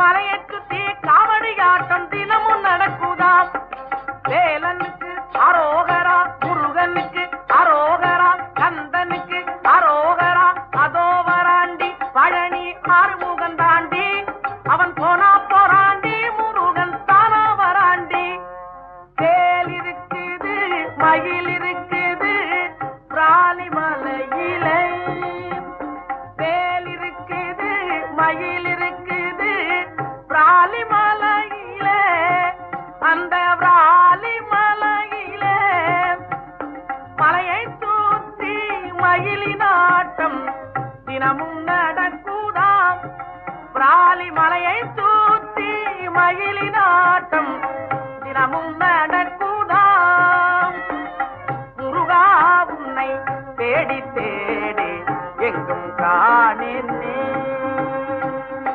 மலையற்கு தீ காவடியாட்டம் தினமும் நடக்குதாம் வேலனுக்கு அரோகரா முருகனுக்கு அரோகரா கந்தனுக்கு அரோகரா அதோ வராண்டி பழனி ஆறுமுகன் தாண்டி. அவன் போனா போராண்டி முருகன் தானா வராண்டி. வேல் இருக்குது மயில் இருக்குது தினமும் நடக்குதாம் பிராலி மலையை தூத்தி மயிலினாட்டம் தினமும் நடக்குதாம் முருகா உன்னை தேடி தேடி எங்கும் காணின்.